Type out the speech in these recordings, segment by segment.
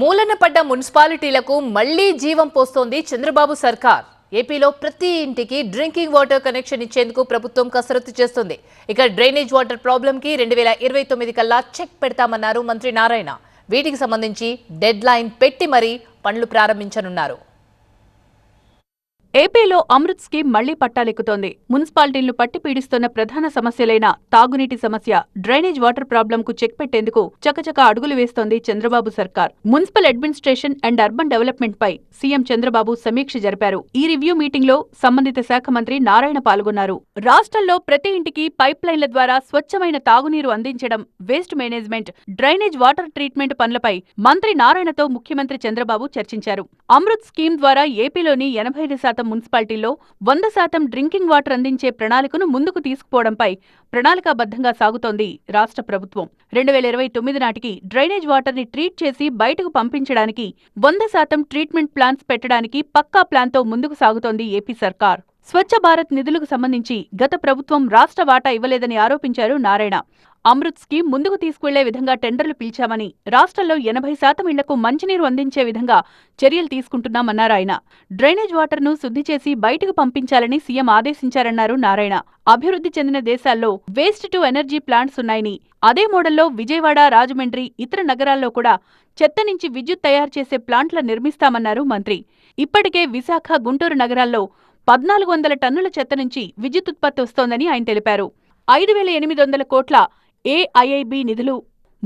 మూలన పడ్డ మున్సిపాలిటీలకు మళ్ళీ జీవం పోస్తోంది చంద్రబాబు సర్కార్. ఏపీలో ప్రతి ఇంటికి డ్రింకింగ్ వాటర్ కనెక్షన్ ఇచ్చేందుకు ప్రభుత్వం కసరత్తు చేస్తుంది. ఇక డ్రైనేజ్ వాటర్ ప్రాబ్లంకి రెండు వేల ఇరవై తొమ్మిది కల్లా చెక్ పెడతామన్నారు మంత్రి నారాయణ. వీటికి సంబంధించి డెడ్ లైన్ పెట్టి మరీ పనులు ప్రారంభించనున్నారు. ఏపీలో అమృత్ స్కీమ్ మళ్ళీ పట్టాలెక్కుతోంది. మున్సిపాలిటీలను పట్టి పీడిస్తున్న ప్రధాన సమస్యలైన తాగునీటి సమస్య డ్రైనేజ్ వాటర్ ప్రాబ్లంకు చెక్ పెట్టేందుకు చకచక అడుగులు వేస్తోంది చంద్రబాబు సర్కార్. Municipal administration and urban development pi CM Chandrababu సమీక్ష జరిపారు. ఈ రివ్యూ మీటింగ్లో సంబంధిత శాఖ మంత్రి నారాయణ పాల్గొన్నారు. రాష్ట్రంలో ప్రతి ఇంటికి పైప్ లైన్ల ద్వారా స్వచ్ఛమైన తాగునీరు అందించడం waste management drainage water treatment పనులపై మంత్రి నారాయణతో ముఖ్యమంత్రి చంద్రబాబు చర్చించారు. అమృత్ స్కీమ్ ద్వారా ఏపీలోని ఎనభై ఐదు శాతం మున్సిపాలిటీలో వంద శాతం డ్రింకింగ్ వాటర్ అందించే ప్రణాళికను ముందుకు తీసుకుపోవడంపై ప్రణాళికాబద్ధంగా సాగుతోంది రాష్ట్ర ప్రభుత్వం. రెండు వేల ఇరవై తొమ్మిది నాటికి డ్రైనేజ్ వాటర్ని ట్రీట్ చేసి బయటకు పంపించడానికి వంద శాతం ట్రీట్మెంట్ ప్లాన్స్ పెట్టడానికి పక్కా ప్లాన్తో ముందుకు సాగుతోంది ఏపీ సర్కార్. స్వచ్ఛ భారత్ నిధులకు సంబంధించి గత ప్రభుత్వం రాష్ట్ర వాటా ఇవ్వలేదని ఆరోపించారు నారాయణ. అమృత్ స్కీమ్ ముందుకు తీసుకువెళ్ళే విధంగా టెండర్లు పిలిచామని రాష్ట్రంలో ఎనభై శాతం ఇళ్ళకు మంచినీరు అందించే విధంగా చర్యలు తీసుకుంటున్నామన్నారు ఆయన. డ్రైనేజ్ వాటర్ను శుద్ధి చేసి బయటకు పంపించాలని సీఎం ఆదేశించారన్నారు నారాయణ. అభివృద్ధి చెందిన దేశాల్లో వేస్ట్ టు ఎనర్జీ ప్లాంట్స్ ఉన్నాయని అదే మోడల్లో విజయవాడ రాజమండ్రి ఇతర నగరాల్లో కూడా చెత్త నుంచి విద్యుత్ తయారు చేసే ప్లాంట్ల నిర్మిస్తామన్నారు మంత్రి. ఇప్పటికే విశాఖ గుంటూరు నగరాల్లో పద్నాలుగు వందల టన్నుల చెత్త నుంచి విద్యుత్ ఉత్పత్తి వస్తోందని ఆయన తెలిపారు. ఐదు వేల ఎనిమిది వందల కోట్ల ఏఐఐబి నిధులు.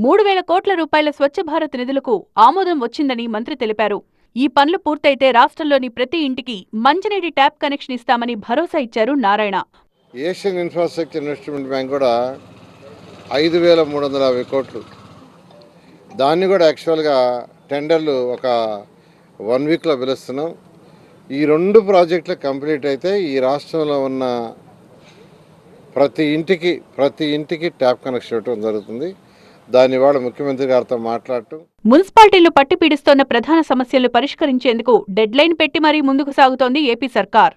మూడు వేల కోట్ల రూపాయల స్వచ్ఛ భారత్ నిధులకు ఆమోదం వచ్చిందని మంత్రి తెలిపారు. ఈ పనులు పూర్తయితే రాష్ట్రంలోని ప్రతి ఇంటికి మంచినీటి ట్యాప్ కనెక్షన్ ఇస్తామని భరోసా ఇచ్చారు Narayana. Asian infrastructure investment bank కూడా ఐదు వేల మూడు వందల యాభై కోట్లు. దాన్ని కూడా యాక్చువల్గా టెండర్లు ఒక వన్ వీక్లో పిలుస్తున్నాం. ఈ రెండు ప్రాజెక్టులు కంప్లీట్ అయితే ఈ రాష్ట్రంలో ఉన్న ప్రతి ఇంటికి ప్రతి ఇంటికి ట్యాప్ కనెక్షన్ ఇవ్వడం జరుగుతుంది. దాని వాళ్ళ ముఖ్యమంత్రి గారితో మాట్లాడటం మున్సిపాలిటీలు పట్టి పీడిస్తోన్న ప్రధాన సమస్యలు పరిష్కరించేందుకు డెడ్ లైన్ పెట్టి మరీ ముందుకు సాగుతోంది ఏపీ సర్కార్.